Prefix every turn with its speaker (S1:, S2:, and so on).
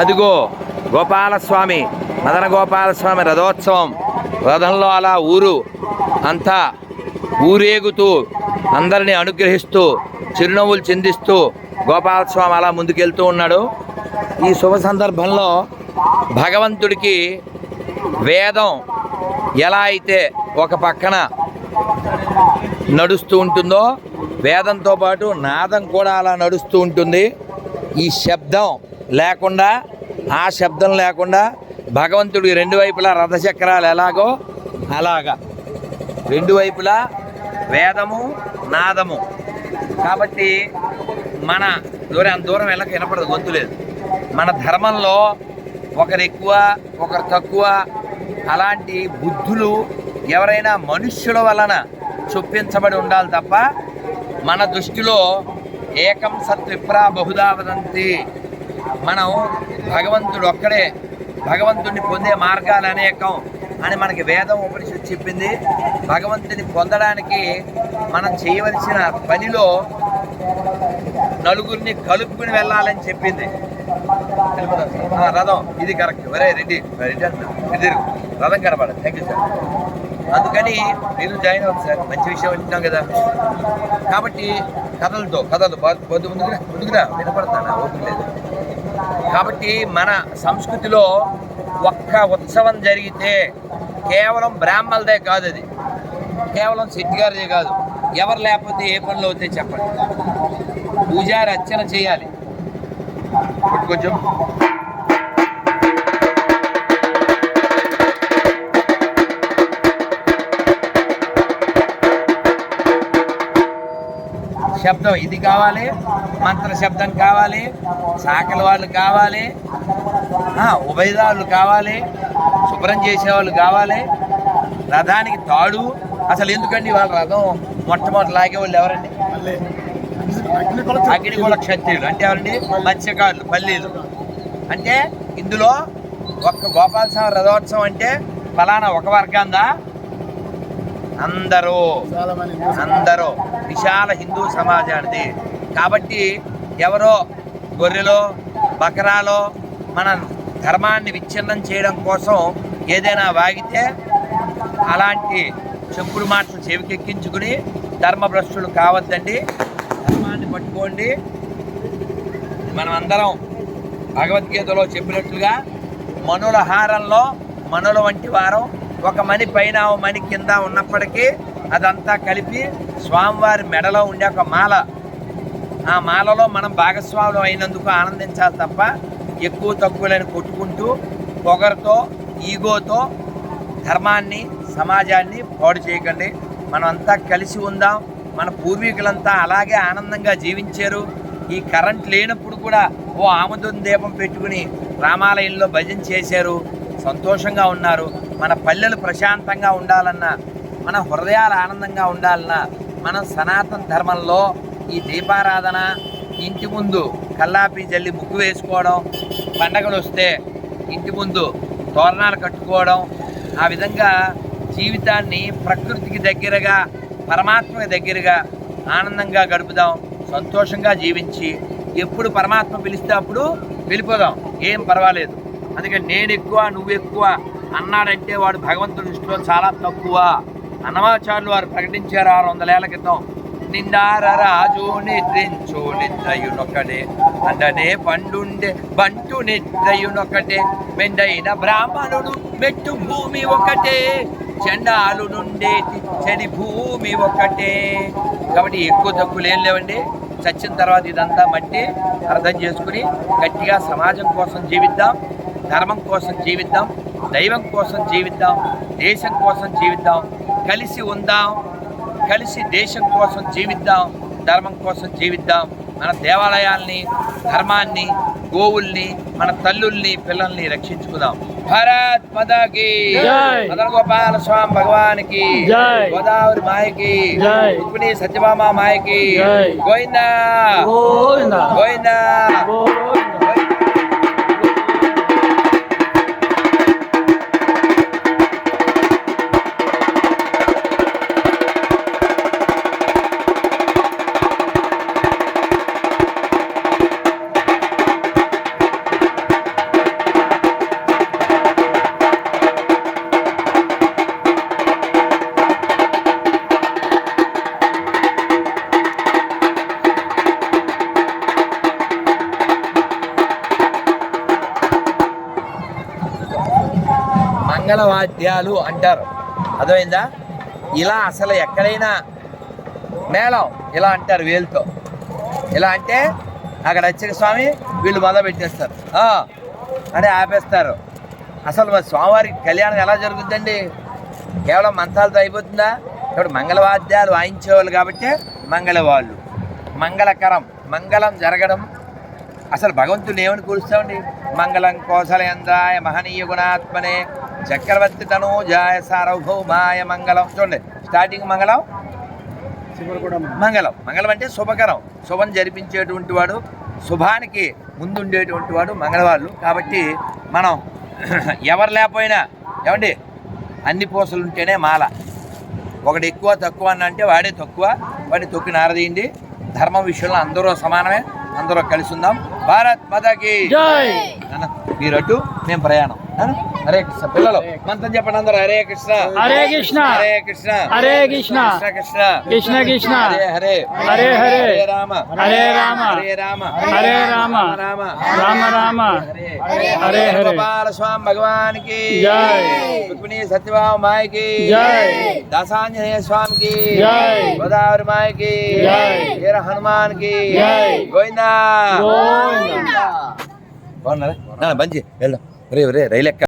S1: అదిగో గోపాలస్వామి మదన గోపాలస్వామి రథోత్సవం రథంలో అలా ఊరు. అంతా ఊరేగుతూ అందరిని అనుగ్రహిస్తూ చిరునవ్వులు చిందిస్తూ గోపాలస్వామి అలా ముందుకెళ్తూ ఉన్నాడు. ఈ శుభ సందర్భంలో భగవంతుడికి వేదం ఎలా అయితే ఒక పక్కన నడుస్తూ ఉంటుందో వేదంతో పాటు నాదం కూడా అలా నడుస్తూ ఉంటుంది. ఈ శబ్దం లేకుండా ఆ శబ్దం లేకుండా భగవంతుడి రెండు వైపులా రథచక్రాలు ఎలాగో అలాగా. రెండు వైపులా వేదము నాదము. కాబట్టి మన దూరం అంత దూరం వెళ్ళక వినపడదు గొంతు లేదు. మన ధర్మంలో ఒకరు ఎక్కువ ఒకరు తక్కువ అలాంటి బుద్ధులు ఎవరైనా మనుష్యుల వలన చొప్పించబడి ఉండాలి తప్ప మన దృష్టిలో ఏకం సత్ విప్రా బహుదా వదంతి. మనం భగవంతుడు ఒక్కడే భగవంతుడిని పొందే మార్గాలు అనేకం అని మనకి వేదం ఉపనిషత్తు చెప్పింది. భగవంతుని పొందడానికి మనం చేయవలసిన పనిలో నలుగురిని కలుపుకుని వెళ్ళాలని చెప్పింది. ఆ, రథం ఇది కరెక్ట్ వరే రెడ్డి రెడ్డి అంటున్నా రథం కనపడదు థ్యాంక్ యూ సార్ అందుకని మీరు జాయిన్ అవ్వండి సార్ మంచి విషయం వింటున్నాం కదా. కాబట్టి కథలతో కథలు పొద్దు ముందుగా ముందుగా వినపడతాను? ఓపిక లేదు. కాబట్టి మన సంస్కృతిలో ఒక్క ఉత్సవం జరిగితే కేవలం బ్రాహ్మణులదే కాదు అది. కేవలం శెట్టిగారిదే కాదు. ఎవరు లేకపోతే ఏ పనులు అవుతాయి చెప్పండి. పూజారి అర్చన చేయాలి. కొంచెం శబ్దం ఇది కావాలి మంత్ర శబ్దం కావాలి సాకల వాళ్ళు కావాలి ఉభయదారులు కావాలి శుభ్రం చేసేవాళ్ళు కావాలి. రథానికి తాడు అసలు ఎందుకండి వాళ్ళ రథం మొట్టమొదటి లాగేవాళ్ళు ఎవరండి? అగ్నికుల క్షత్రియులు అంటే ఎవరండి? మత్స్యకారులు పల్లీలు. అంటే ఇందులో ఒక్క గోపాల స్వామి రథోత్సవం అంటే ఫలానా ఒక వర్గందా? అందరూ అందరూ విశాల హిందూ సమాజానిది. కాబట్టి ఎవరో గొర్రెలో బకరాలో మన ధర్మాన్ని విచ్ఛిన్నం చేయడం కోసం ఏదైనా వాగితే అలాంటి చెప్పుడు మాటలు చెవికెక్కించుకుని ధర్మభ్రష్టులు కావద్దండి. ధర్మాన్ని పట్టుకోండి. మనం అందరం భగవద్గీతలో చెప్పినట్లుగా మనుల హారంలో మనుల వంటి వారం ఒక మణి పైన ఓ మణి కింద ఉన్నప్పటికీ అదంతా కలిపి స్వామివారి మెడలో ఉండే ఒక మాల. ఆ మాలలో మనం భాగస్వాములు అయినందుకు ఆనందించాలి తప్ప ఎక్కువ తక్కువలని కొట్టుకుంటూ పొగరుతో ఈగోతో ధర్మాన్ని సమాజాన్ని పాడు చేయకండి. మనం అంతా కలిసి ఉందాం. మన పూర్వీకులంతా అలాగే ఆనందంగా జీవించారు. ఈ కరెంట్ లేనప్పుడు కూడా ఓ ఆముదం దీపం పెట్టుకుని రామాలయంలో భజన చేశారు. సంతోషంగా ఉన్నారు. మన పల్లెలు ప్రశాంతంగా ఉండాలన్నా మన హృదయాలు ఆనందంగా ఉండాలన్నా మనం సనాతన ధర్మంలో ఈ దీపారాధన ఇంటి ముందు కల్లాపి జల్లి ముగ్గు వేసుకోవడం పండగలు వస్తే ఇంటి ముందు తోరణాలు కట్టుకోవడం ఆ విధంగా జీవితాన్ని ప్రకృతికి దగ్గరగా పరమాత్మకి దగ్గరగా ఆనందంగా గడుపుదాం సంతోషంగా జీవించి ఎప్పుడు పరమాత్మ పిలిస్తే అప్పుడు వెళ్ళిపోదాం. ఏం పర్వాలేదు. అందుకని నేను ఎక్కువ నువ్వు ఎక్కువ అన్నాడంటే వాడు భగవంతుడి దృష్టిలో చాలా తక్కువ. అన్నమాచార్యులు వారు ప్రకటించారు ఆరు వందల ఏళ్ళ క్రితం. నిందార రాజు నిద్రించు నిద్రయునొకటే అండనే పండుండే బంటు నిద్రయునొకటే మెండైన బ్రాహ్మణుడు మెట్టు భూమి ఒకటే చండాలు నుండే చెడి భూమి ఒకటే కాబట్టి ఎక్కువ తక్కువలు ఏం లేవండి. చచ్చిన తర్వాత ఇదంతా మట్టి అర్థం చేసుకుని గట్టిగా సమాజం కోసం జీవిద్దాం ధర్మం కోసం జీవిద్దాం దైవం కోసం జీవిద్దాం దేశం కోసం జీవిద్దాం కలిసి ఉందాం కలిసి దేశం కోసం జీవిద్దాం ధర్మం కోసం జీవిద్దాం. మన దేవాలయాల్ని ధర్మాన్ని గోవుల్ని మన తల్లుల్ని పిల్లల్ని రక్షించుకుందాం. భారత్ మదకి. మదన గోపాల స్వామి భగవానికి. గోదావరి మాయకి. రుక్మిణి సత్యభామ మాయకి. గోవిందా!
S2: గోవిందా! మంగళ
S1: వాద్యాలు అంటారు. అర్థమైందా? ఇలా అసలు ఎక్కడైనా మేళం ఇలా అంటారు వేలుతో. ఇలా అంటే అక్కడ వచ్చిన స్వామి వీళ్ళు మొదలు పెట్టేస్తారు. "ఆ" అని ఆపేస్తారు. అసలు మరి స్వామివారికి కళ్యాణం ఎలా జరుగుతుందండి? కేవలం మంత్రాలతో అయిపోతుందా? ఇప్పుడు మంగళవాద్యాలు వాయించేవాళ్ళు కాబట్టి మంగళవాళ్ళు మంగళకరం మంగళం జరగడం. అసలు భగవంతుని ఏమని కూలుస్తామండి? మంగళం కోసలేంద్రాయ మహనీయ గుణాత్మనే చక్రవర్తి తనూజాయ సార్వభౌమాయ మంగళం. చూడండి స్టార్టింగ్ మంగళం? మంగళం. మంగళం అంటే శుభకరం. శుభం జరిపించేటువంటి వాడు శుభానికి ముందుండేటువంటి వాడు మంగళవాళ్ళు. కాబట్టి మనం ఎవరు లేకపోయినా ఏమండి? అన్ని పూసలు ఉంటేనే మాల. ఒకటి ఎక్కువ తక్కువ అని అంటే వాడే తక్కువ. వాడిని తొక్కి నారదీయండి. ధర్మం విషయంలో అందరూ సమానమే. అందరూ కలిసి ఉందాం. భారత్ నాన్న, మీరు అటు మేము ప్రయాణం. హరే కృష్ణ పిల్లలు మంత్రం చెప్పండి అందరూ హరే కృష్ణ
S2: హరే కృష్ణ
S1: హరే కృష్ణ
S2: హరే కృష్ణ
S1: కృష్ణ కృష్ణ
S2: కృష్ణ కృష్ణ
S1: హరే హరే
S2: హరే హరే
S1: హరే రామ
S2: హరే రామ
S1: హరే రామ
S2: హరే రామ
S1: రామ
S2: రామ రామ
S1: హరే
S2: హరే హరే
S1: గోపాల స్వామి భగవానికి
S2: జై.
S1: రుక్మిణి సత్యభామ మాయకి
S2: జై.
S1: దాసాంజనేయ స్వామికి
S2: జై.
S1: గోదావరి మాయకి
S2: జై.
S1: వీర హనుమాన్ కి
S2: జై.
S1: గోవిందా
S2: గోవిందా.
S1: బాగున్నారా బంచి వెళ్దాం రే రే రైలు ఎక్క